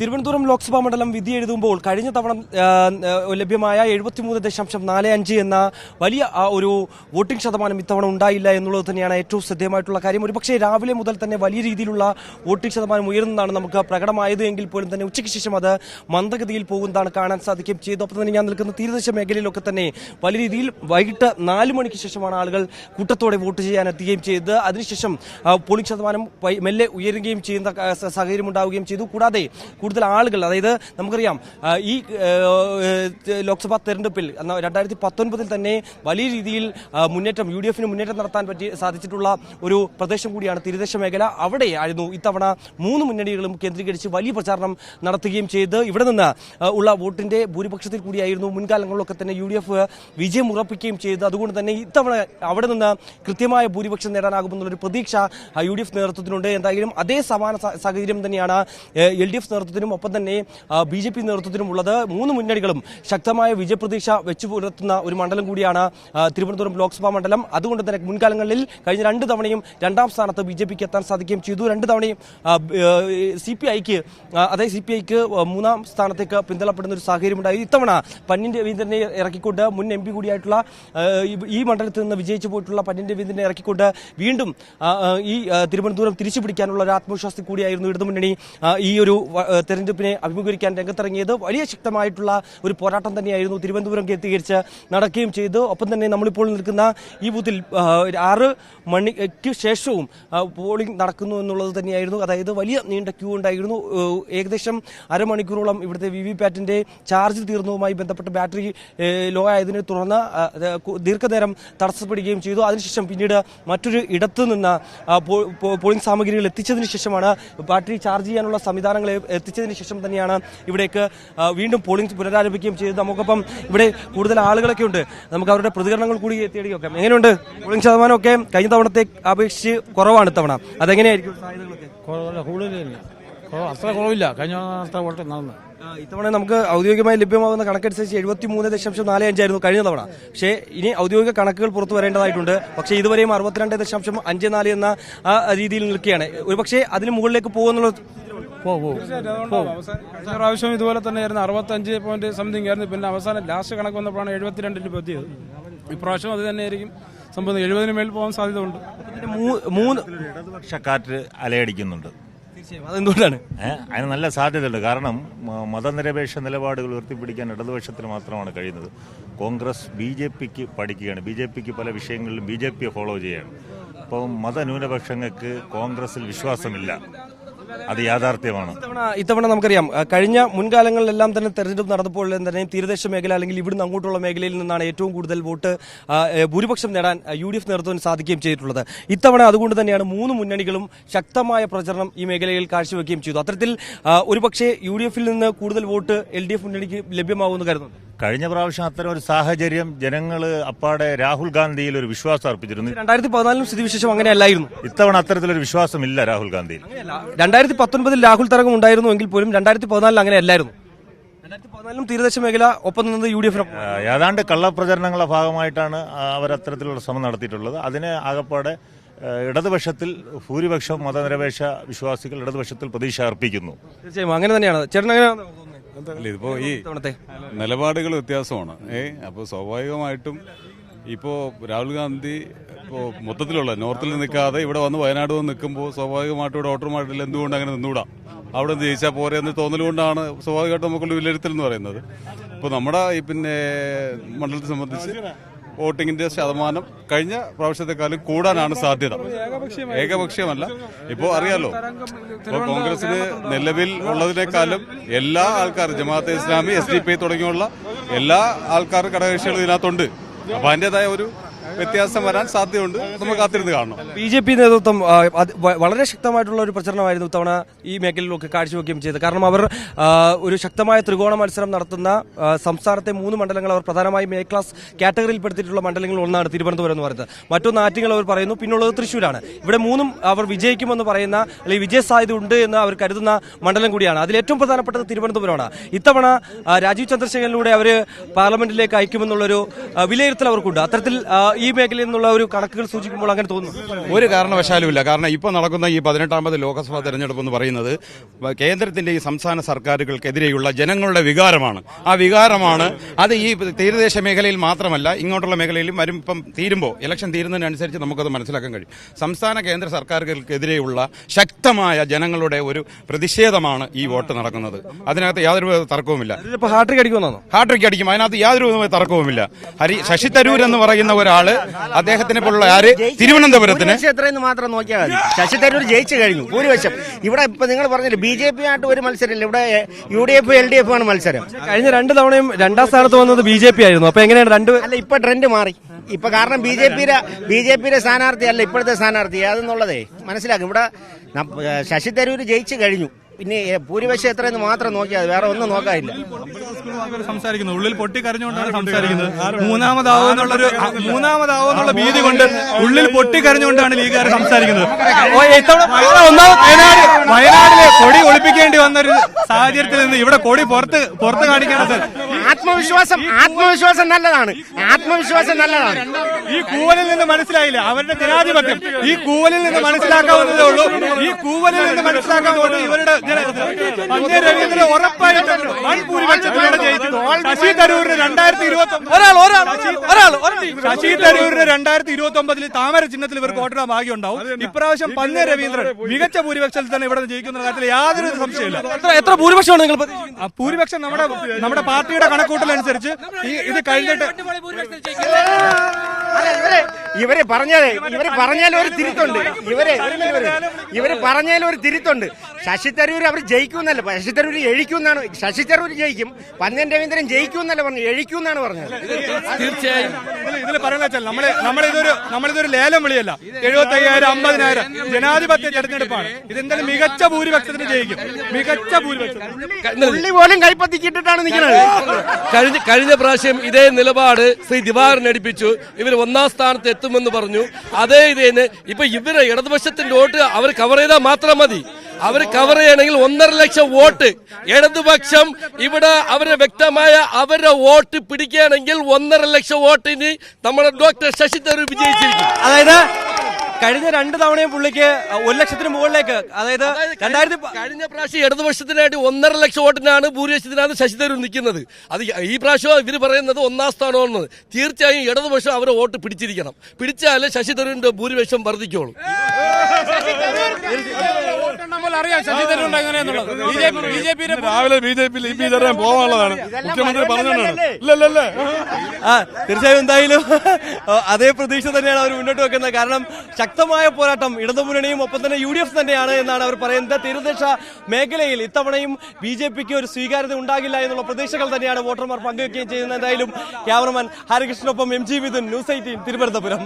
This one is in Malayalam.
തിരുവനന്തപുരം ലോക്സഭാ മണ്ഡലം വിധി എഴുതുമ്പോൾ കഴിഞ്ഞ തവണ ലഭ്യമായ എഴുപത്തിമൂന്ന് ദശാംശം നാല് അഞ്ച് എന്ന വലിയ ഒരു വോട്ടിംഗ് ശതമാനം ഇത്തവണ ഉണ്ടായില്ല എന്നുള്ളത് തന്നെയാണ് ഏറ്റവും ശ്രദ്ധേയമായിട്ടുള്ള കാര്യം. ഒരുപക്ഷെ രാവിലെ മുതൽ തന്നെ വലിയ രീതിയിലുള്ള വോട്ടിംഗ് ശതമാനം ഉയരുന്നതാണ് നമുക്ക് പ്രകടമായത് എങ്കിൽ പോലും തന്നെ ഉച്ചയ്ക്ക് ശേഷം അത് മന്ദഗതിയിൽ പോകുന്നതാണ് കാണാൻ സാധിക്കും. ചെയ്തു ഒപ്പം തന്നെ ഞാൻ നിൽക്കുന്ന തീരദേശ മേഖലയിലൊക്കെ തന്നെ വലിയ രീതിയിൽ വൈകിട്ട് നാല് മണിക്ക് ശേഷമാണ് ആളുകൾ കൂട്ടത്തോടെ വോട്ട് ചെയ്യാൻ എത്തുകയും ചെയ്തത്. അതിനുശേഷം പോളിംഗ് ശതമാനം മെല്ലെ ഉയരുകയും ചെയ്യുന്ന സാഹചര്യം ഉണ്ടാവുകയും ചെയ്തു. കൂടാതെ കൂടുതൽ ആളുകൾ അതായത് നമുക്കറിയാം ഈ ലോക്സഭാ തെരഞ്ഞെടുപ്പിൽ രണ്ടായിരത്തി പത്തൊൻപതിൽ തന്നെ വലിയ രീതിയിൽ മുന്നേറ്റം യു ഡി എഫിന് മുന്നേറ്റം നടത്താൻ പറ്റി സാധിച്ചിട്ടുള്ള ഒരു പ്രദേശം കൂടിയാണ് തീരദേശ മേഖല. അവിടെയായിരുന്നു ഇത്തവണ മൂന്ന് മുന്നണികളും കേന്ദ്രീകരിച്ച് വലിയ പ്രചാരണം നടത്തുകയും ചെയ്ത്. ഇവിടെ നിന്ന് ഉള്ള വോട്ടിന്റെ ഭൂരിപക്ഷത്തിൽ കൂടിയായിരുന്നു മുൻകാലങ്ങളിലൊക്കെ തന്നെ യു ഡി എഫ് വിജയം ഉറപ്പിക്കുകയും ചെയ്ത്. അതുകൊണ്ട് തന്നെ ഇത്തവണ അവിടെ നിന്ന് കൃത്യമായ ഭൂരിപക്ഷം നേടാനാകുമെന്നുള്ളൊരു പ്രതീക്ഷ യു ഡി എഫ് നേതൃത്വത്തിനുണ്ട്. എന്തായാലും അതേ സമാന സാഹചര്യം തന്നെയാണ് എൽ ഡി എഫ് നേതൃത്വത്തിനും ഒപ്പം തന്നെ ബി ജെ പി നേതൃത്വത്തിനും ഉള്ളത് മൂന്ന് മുന്നണികളും ശക്തമായ വിജയപ്രതീക്ഷ വെച്ചു പുലർത്തുന്ന ഒരു മണ്ഡലം കൂടിയാണ് തിരുവനന്തപുരം ലോക്സഭാ മണ്ഡലം. അതുകൊണ്ട് തന്നെ മുൻകാലങ്ങളിൽ കഴിഞ്ഞ രണ്ട് തവണയും രണ്ടാം സ്ഥാനത്ത് ബി ജെ പിക്ക് എത്താൻ സാധിക്കുകയും ചെയ്തു. രണ്ട് തവണയും സി പി ഐക്ക് അതായത് സി പി ഐക്ക് മൂന്നാം സ്ഥാനത്തേക്ക് പിന്തള്ളപ്പെടുന്ന ഒരു സാഹചര്യം ഉണ്ടായി. ഇത്തവണ പന്നിൻ രവീന്ദ്രനെ ഇറക്കിക്കൊണ്ട് മുൻ എം പി കൂടിയായിട്ടുള്ള ഈ- മണ്ഡലത്തിൽ നിന്ന് വിജയിച്ചു പോയിട്ടുള്ള പന്നിൻ രവീന്ദ്രനെ ഇറക്കിക്കൊണ്ട് വീണ്ടും ഈ തിരുവനന്തപുരം തിരിച്ചു പിടിക്കാനുള്ള ഒരു ആത്മവിശ്വാസത്തിൽ കൂടിയായിരുന്നു ഇടതുമുന്നണി ഈ ഒരു തെരഞ്ഞെടുപ്പിനെ അഭിമുഖീകരിക്കാൻ രംഗത്തിറങ്ങിയത് വലിയ ശക്തമായിട്ടുള്ള ഒരു പോരാട്ടം തന്നെയായിരുന്നു തിരുവനന്തപുരം കേന്ദ്രീകരിച്ച് നടക്കുകയും ചെയ്തു. ഒപ്പം തന്നെ നമ്മളിപ്പോൾ നിൽക്കുന്ന ഈ ബൂത്തിൽ ആറ് മണിക്ക് ശേഷവും പോളിംഗ് നടക്കുന്നു എന്നുള്ളത് തന്നെയായിരുന്നു. അതായത് വലിയ നീണ്ട ക്യൂ ഉണ്ടായിരുന്നു. ഏകദേശം അരമണിക്കൂറോളം ഇവിടുത്തെ വി വി പാറ്റിന്റെ ചാർജ് തീർന്നതുമായി ബന്ധപ്പെട്ട് ബാറ്ററി ലോ ആയതിനെ തുടർന്ന് ദീർഘനേരം തടസ്സപ്പെടുകയും ചെയ്തു. അതിനുശേഷം പിന്നീട് മറ്റൊരു ഇടത്തു നിന്ന് പോളിംഗ് സാമഗ്രികൾ എത്തിച്ചതിന് ശേഷമാണ് ബാറ്ററി ചാർജ് ചെയ്യാനുള്ള സംവിധാനങ്ങൾ എത്തിച്ചതിന് ശേഷം തന്നെയാണ് ഇവിടേക്ക് വീണ്ടും പോളിംഗ് പുനരാരംഭിക്കുകയും ചെയ്തത്. നമുക്കൊപ്പം ഇവിടെ കൂടുതൽ ആളുകളൊക്കെ ഉണ്ട്. നമുക്ക് അവരുടെ പ്രതികരണങ്ങൾ കൂടി തേടിയൊക്കെ എങ്ങനെയുണ്ട് പോളിംഗ് ശതമാനമൊക്കെ? കഴിഞ്ഞ തവണത്തെ അപേക്ഷിച്ച് കുറവാണ് ഇത്തവണ. അതെങ്ങനെയായിരിക്കും സാധ്യതകളൊക്കെ? കൂടുതലില്ല. അത്ര കുറവില്ല കഴിഞ്ഞ അത്ര വോട്ട് നടന്നു ഇത്തവണ നമുക്ക് ഔദ്യോഗികമായി ലഭ്യമാകുന്ന കണക്കനുസരിച്ച് എഴുപത്തി മൂന്ന് ദശാംശം നാല് അഞ്ചായിരുന്നു കഴിഞ്ഞ തവണ. പക്ഷേ ഇനി ഔദ്യോഗിക കണക്കുകൾ പുറത്തു വരേണ്ടതായിട്ടുണ്ട്. പക്ഷേ ഇതുവരെയും അറുപത്തിരണ്ട് ദശാംശം അഞ്ച് നാല് എന്ന ആ രീതിയിൽ നിൽക്കുകയാണ്. ഒരുപക്ഷെ അതിന് മുകളിലേക്ക് പോകുന്നുള്ള കഴിഞ്ഞ പ്രാവശ്യം ഇതുപോലെ തന്നെയായിരുന്നു. അറുപത്തഞ്ച് പോയിന്റ് സംതിങ് ആയിരുന്നു. പിന്നെ അവസാനം ലാസ്റ്റ് കണക്ക് വന്നപ്പോഴാണ് എഴുപത്തിരണ്ടിൽ എത്തിയത്. ഇപ്രാവശ്യം അത് തന്നെയായിരിക്കും. സംഭവം എഴുപതിന് മേൽ പോകാൻ സാധ്യത ഉണ്ട് മൂന്ന് പക്ഷക്കാറ്റ് അലയടിക്കുന്നുണ്ട്. അതിന് നല്ല സാധ്യതയുണ്ട്. കാരണം മതനിരപേക്ഷ നിലപാടുകൾ ഉയർത്തിപ്പിടിക്കാൻ ഇടതുപക്ഷത്തിന് മാത്രമാണ് കഴിയുന്നത്. കോൺഗ്രസ് ബി ജെ പിക്ക് പഠിക്കുകയാണ്. ബി ജെ പിക്ക് പല വിഷയങ്ങളിലും ബി ജെ പിയെ ഫോളോ ചെയ്യുകയാണ് അപ്പം മതന്യൂനപക്ഷങ്ങൾക്ക് കോൺഗ്രസിൽ വിശ്വാസമില്ല. അത് യാഥാർത്ഥ്യമാണ്. ഇത്തവണ നമുക്കറിയാം കഴിഞ്ഞ മുൻകാലങ്ങളിലെല്ലാം തന്നെ തെരഞ്ഞെടുപ്പ് നടന്നപ്പോൾ തന്നെ തീരദേശ മേഖല അല്ലെങ്കിൽ ഇവിടുന്ന് അങ്ങോട്ടുള്ള മേഖലയിൽ നിന്നാണ് ഏറ്റവും കൂടുതൽ വോട്ട് ഭൂരിപക്ഷം നേടാൻ യു ഡി എഫ് നേതൃത്വം സാധിക്കുകയും ചെയ്തിട്ടുള്ളത്. ഇത്തവണ അതുകൊണ്ട് തന്നെയാണ് മൂന്ന് മുന്നണികളും ശക്തമായ പ്രചരണം ഈ മേഖലയിൽ കാഴ്ചവെക്കുകയും ചെയ്തു. അത്തരത്തിൽ ഒരുപക്ഷെ യു ഡി എഫിൽ നിന്ന് കൂടുതൽ വോട്ട് എൽ ഡി എഫ് മുന്നണിക്ക് ലഭ്യമാകുമെന്ന് കരുതുന്നു. കഴിഞ്ഞ പ്രാവശ്യം അത്തരം ഒരു സാഹചര്യം ജനങ്ങൾ അപ്പാടെ രാഹുൽ ഗാന്ധിയിൽ ഒരു വിശ്വാസം അർപ്പിച്ചിരുന്നു. രണ്ടായിരത്തി പതിനാലിലും സ്ഥിതിവിശേഷം അങ്ങനെയല്ലായിരുന്നു. ഇത്തവണ അത്തരത്തിലൊരു വിശ്വാസം ഇല്ല രാഹുൽ ഗാന്ധിയിൽ. രണ്ടായിരത്തി പത്തൊൻപതിൽ രാഹുൽ തരംഗം ഉണ്ടായിരുന്നു എങ്കിൽ പോലും രണ്ടായിരത്തി പതിനാലിൽ അങ്ങനെയല്ലായിരുന്നു. രണ്ടായിരത്തി പതിനാലിലും തീരദേശ മേഖല ഒപ്പം നിന്നത് യു ഡി എഫ് ഏതാണ്ട് കള്ളപ്രചരണങ്ങളുടെ ഭാഗമായിട്ടാണ് അവർ അത്തരത്തിലുള്ള ശ്രമം നടത്തിയിട്ടുള്ളത്. അതിനെ ആകപ്പാടെ ഇടതുപക്ഷത്തിൽ ഭൂരിപക്ഷം മതനിരപേക്ഷ വിശ്വാസികൾ ഇടതുപക്ഷത്തിൽ പ്രതീക്ഷ അർപ്പിക്കുന്നു. തീർച്ചയായും. അങ്ങനെ തന്നെയാണ്. ചേട്ടൻ തോന്നുന്നത് അല്ല ഇതിപ്പോ ഈ നിലപാടുകൾ വ്യത്യാസമാണ്. ഏ അപ്പോൾ സ്വാഭാവികമായിട്ടും ഇപ്പോ രാഹുൽ ഗാന്ധി ഇപ്പോ മൊത്തത്തിലുള്ള നോർത്തിൽ നിൽക്കാതെ ഇവിടെ വന്ന് വയനാട് വന്ന് നിൽക്കുമ്പോൾ സ്വാഭാവികമായിട്ടും ഇവിടെ വോട്ടർമാരിൽ എന്തുകൊണ്ട് അങ്ങനെ നിന്നൂടാ? അവിടെ നിന്ന് ജയിച്ചാൽ പോരെ എന്ന് തോന്നലുകൊണ്ടാണ് സ്വാഭാവികമായിട്ടും നമുക്കുള്ള വിലയിരുത്തൽ എന്ന് പറയുന്നത്. ഇപ്പോൾ നമ്മുടെ ഈ പിന്നെ മണ്ഡലത്തെ സംബന്ധിച്ച് വോട്ടിങ്ങിന്റെ ശതമാനം കഴിഞ്ഞ പ്രാവശ്യത്തെക്കാളും കൂടാനാണ് സാധ്യത. ഏകപക്ഷീയമല്ല. ഇപ്പോൾ അറിയാലോ ഇപ്പോൾ കോൺഗ്രസിന് നിലവിൽ ഉള്ളതിനേക്കാളും എല്ലാ ആൾക്കാരും Jamaat-e Islami S D P തുടങ്ങിയുള്ള എല്ലാ ആൾക്കാരും ഘടകകക്ഷികളും ഇതിനകത്തുണ്ട്. അപ്പൊ അതിന്റേതായ ഒരു വ്യത്യാസം വരാൻ സാധ്യതയുണ്ട്. നമ്മൾ കാത്തിരുന്ന് കാണണം. ബി ജെ പി നേതൃത്വം വളരെ ശക്തമായിട്ടുള്ള ഒരു പ്രചരണമായിരുന്നു ഇത്തവണ ഈ മേഖലയിലൊക്കെ കാഴ്ചവെക്കുകയും ചെയ്തത്. കാരണം അവർ ഒരു ശക്തമായ ത്രികോണ മത്സരം നടത്തുന്ന സംസ്ഥാനത്തെ മൂന്ന് മണ്ഡലങ്ങൾ അവർ പ്രധാനമായും എ ക്ലാസ് കാറ്റഗറിയിൽപ്പെടുത്തിയിട്ടുള്ള മണ്ഡലങ്ങളിൽ ഒന്നാണ് തിരുവനന്തപുരം എന്ന് പറയുന്നത്. മറ്റൊന്ന് ആറ്റിങ്ങൾ അവർ പറയുന്നു പിന്നുള്ളത് തൃശ്ശൂരാണ്. ഇവിടെ മൂന്നും അവർ വിജയിക്കുമെന്ന് പറയുന്ന അല്ലെങ്കിൽ വിജയ സാധ്യത ഉണ്ട് എന്ന് അവർ കരുതുന്ന മണ്ഡലം കൂടിയാണ്. അതിൽ ഏറ്റവും പ്രധാനപ്പെട്ടത് തിരുവനന്തപുരമാണ്. ഇത്തവണ രാജീവ് ചന്ദ്രശേഖരനിലൂടെ അവർ പാർലമെന്റിലേക്ക് അയക്കുമെന്നുള്ളൊരു വിലയിരുത്തൽ അവർക്കുണ്ട്. അത്തരത്തിൽ ഈ ഈ മേഖലയിൽ നിന്നുള്ള ഒരു കണക്കുകൾ സൂചിക്കുമ്പോൾ അങ്ങനെ തോന്നുന്നു. ഒരു കാരണവശാലും ഇല്ല കാരണം ഇപ്പോൾ നടക്കുന്ന ഈ പതിനെട്ടാമത് ലോക്സഭാ തെരഞ്ഞെടുപ്പ് എന്ന് പറയുന്നത് കേന്ദ്രത്തിന്റെ ഈ സംസ്ഥാന സർക്കാരുകൾക്കെതിരെയുള്ള ജനങ്ങളുടെ വികാരമാണ്. ആ വികാരമാണ് അത് ഈ തീരദേശ മേഖലയിൽ മാത്രമല്ല ഇങ്ങോട്ടുള്ള മേഖലയിലും വരും. ഇപ്പം തീരുമ്പോൾ ഇലക്ഷൻ തീരുന്നതിനനുസരിച്ച് നമുക്കത് മനസ്സിലാക്കാൻ കഴിയും. സംസ്ഥാന കേന്ദ്ര സർക്കാരുകൾക്കെതിരെയുള്ള ശക്തമായ ജനങ്ങളുടെ ഒരു പ്രതിഷേധമാണ് ഈ വോട്ട് നടക്കുന്നത്. അതിനകത്ത് യാതൊരു തർക്കവുമില്ല. ഹാട്രിക് അടിക്കുമെന്നാണോ? ഹാട്രിക് അടിക്കും. അതിനകത്ത് യാതൊരു തർക്കവുമില്ല. ഹരി ശശി തരൂർ എന്ന് പറയുന്ന ഒരാൾ അദ്ദേഹത്തിനെ പോലുള്ള ആര്? തിരുവനന്തപുരത്തിന്. എത്രയെന്ന് മാത്രം നോക്കിയാൽ മതി. ശശി തരൂർ ജയിച്ചു കഴിഞ്ഞു ഭൂരിപക്ഷം. ഇവിടെ ഇപ്പൊ നിങ്ങൾ പറഞ്ഞില്ല ബി ജെ പി ആയിട്ട് ഒരു മത്സരമില്ല. ഇവിടെ U D F L D F ആണ് മത്സരം കഴിഞ്ഞ രണ്ട് തവണയും രണ്ടാം സ്ഥാനത്ത് വന്നത് ബി ജെ പി ആയിരുന്നു. അപ്പൊ എങ്ങനെയാണ് രണ്ട് അല്ല ഇപ്പൊ ട്രെൻഡ് മാറി. ഇപ്പൊ കാരണം ബി ജെ പിയുടെ ബി ജെ പിയുടെ സ്ഥാനാർത്ഥി അല്ല ഇപ്പോഴത്തെ സ്ഥാനാർത്ഥി. അതെന്നുള്ളതേ മനസ്സിലാക്കും. ഇവിടെ ശശി തരൂർ ജയിച്ചു കഴിഞ്ഞു. പിന്നെ ഭൂരിപക്ഷ എത്രയെന്ന് മാത്രം നോക്കിയാൽ വേറെ ഒന്നും നോക്കാനില്ല. ഇവർ സംസാരിക്കുന്നത് ഉള്ളിൽ പൊട്ടി കരഞ്ഞുകൊണ്ടാണ് സംസാരിക്കുന്നത് മൂന്നാമതാവുന്നുള്ളൊരു മൂന്നാമതാവുന്നുള്ള ഭീതി കൊണ്ട് ഉള്ളിൽ പൊട്ടി കരഞ്ഞുകൊണ്ടാണ് ലീഗുകാർ സംസാരിക്കുന്നത്. വയനാടിലെ കൊടി ഒളിപ്പിക്കേണ്ടി വന്ന ഒരു സാഹചര്യത്തിൽ നിന്ന് ഇവിടെ കൊടി പുറത്ത് പുറത്ത് കാണിക്കണം സാർ. ആത്മവിശ്വാസം ആത്മവിശ്വാസം നല്ലതാണ്. ആത്മവിശ്വാസം നല്ലതാണ്. ഈ കൂവലിൽ നിന്ന് മനസ്സിലായില്ല. അവരുടെ ജനാധിപത്യം. ഈ കൂവലിൽ നിന്ന് മനസ്സിലാക്കാവുന്നതേ ഉള്ളൂ. ഈ കൂവലിൽ നിന്ന് മനസ്സിലാക്കാൻ ഇവരുടെ ജന- രവീന്ദ്രൻ ഉറപ്പായിട്ടും വൻ ഭൂരിപക്ഷത്തിലൂടെ ജയിക്കുന്നു ശശി തരൂരിന് രണ്ടായിരത്തി ഇരുപത്തി ഒരാൾ ഒരാൾ ഒരാൾ ഒരാൾ ശശി തരൂരിന് രണ്ടായിരത്തി ഇരുപത്തി ഒമ്പതിൽ താമര ചിഹ്നത്തിൽ ഇവർക്ക് വോട്ടിടാൻ ഭാഗ്യം ഉണ്ടാവും ഇപ്രാവശ്യം പന്നേ രവീന്ദ്രൻ മികച്ച ഭൂരിപക്ഷത്തിൽ തന്നെ ഇവിടെ ജയിക്കുന്ന കാര്യത്തിൽ യാതൊരു സംശയമില്ല എത്ര ഭൂരിപക്ഷമാണ് നിങ്ങൾ ഭൂരിപക്ഷം നമ്മുടെ നമ്മുടെ പാർട്ടിയുടെ കണക്കൂട്ടലനുസരിച്ച് ഈ ഇത് കഴിഞ്ഞിട്ട് ഇവർ പറഞ്ഞാലേ ഇവരെ പറഞ്ഞാലും ഒരു തിരുത്തുണ്ട്. ഇവരെ ഇവർ ഇവർ പറഞ്ഞാലും ഒരു തിരുത്തുണ്ട്. ശശി തരൂർ അവർ ജയിക്കുമെന്നല്ല ശശി തരൂർ എഴിക്കുമെന്നാണ് ശശി തരൂർ ജയിക്കും പന്നൻ രവീന്ദ്രൻ ജയിക്കുമെന്നല്ല പറഞ്ഞു എഴിക്കുമെന്നാണ് പറഞ്ഞത്. തീർച്ചയായും. ഇതിൽ പറയുന്ന നമ്മൾ നമ്മളെ നമ്മളിതൊരു നമ്മളിതൊരു ലേലം വിളിയല്ല. എഴുപത്തി അയ്യായിരം അമ്പതിനായിരം ജനാധിപത്യ തെരഞ്ഞെടുപ്പാണ്. ഇതെന്തായാലും മികച്ച ഭൂരിപക്ഷത്തിന് ജയിക്കും. മികച്ച ഭൂരിപക്ഷം ഉള്ളി പോലും കൈപ്പത്തിക്കിട്ടിട്ടാണ് നിൽക്കുന്നത് കഴിഞ്ഞ കഴിഞ്ഞ പ്രാവശ്യം ഇതേ നിലപാട് ശ്രീ ദിവാകരൻ നടിപ്പിച്ചു ഇവർ ഒന്നാം സ്ഥാനത്ത് എത്തുമെന്ന് പറഞ്ഞു. അതേ ഇത് തന്നെ ഇപ്പൊ ഇവരെ ഇടതുപക്ഷത്തിന്റെ വോട്ട് അവർ കവർ ചെയ്താൽ മാത്രം മതി. അവർ കവർ ചെയ്യണമെങ്കിൽ ഒന്നര ലക്ഷം വോട്ട്. ഇടതുപക്ഷം ഇവിടെ അവരെ വ്യക്തമായ അവരുടെ വോട്ട് പിടിക്കുകയാണെങ്കിൽ ഒന്നര ലക്ഷം വോട്ടിന് നമ്മുടെ ഡോക്ടർ ശശി തരൂർ വിജയിച്ചിരിക്കും. അതായത് കഴിഞ്ഞ രണ്ട് തവണയും പുള്ളിക്ക് ഒരു ലക്ഷത്തിന് മുകളിലേക്ക് അതായത് രണ്ടായിരത്തി കഴിഞ്ഞ പ്രാവശ്യം ഇടതുപക്ഷത്തിനായിട്ട് ഒന്നര ലക്ഷം വോട്ടിനാണ് ഭൂരിപക്ഷത്തിനാണ് ശശി തരൂർ നിൽക്കുന്നത്. അത് ഈ പ്രാവശ്യം ഇവർ പറയുന്നത് ഒന്നാം സ്ഥാനമാണെന്ന്. തീർച്ചയായും ഇടതുപക്ഷം അവരെ വോട്ട് പിടിച്ചിരിക്കണം. പിടിച്ചാലേ ശശി തരൂരിന്റെ ഭൂരിപക്ഷം വർദ്ധിക്കുള്ളൂ ബി ജെ പി ബി തരാൻ മുഖ്യമന്ത്രി പറഞ്ഞോണ്ടാണ്. ഇല്ലല്ലേ ആ. തീർച്ചയായും എന്തായാലും അതേ പ്രതീക്ഷ തന്നെയാണ് അവർ മുന്നോട്ട് വെക്കുന്നത്. കാരണം ശക്തമായ പോരാട്ടം. ഇടതുമുന്നണിയും ഒപ്പം തന്നെ യു ഡി എഫ് തന്നെയാണ് എന്നാണ് അവർ പറയുന്നത്. തീരദേശ മേഖലയിൽ ഇത്തവണയും ബി ജെ പിക്ക് ഒരു സ്വീകാര്യത ഉണ്ടാകില്ല എന്നുള്ള പ്രതീക്ഷകൾ തന്നെയാണ് വോട്ടർമാർ പങ്കുവെക്കുകയും ചെയ്യുന്നത്. എന്തായാലും cameraman ഹരികൃഷ്ണനൊപ്പം M G Vithun news eighteen Thiruvananthapuram.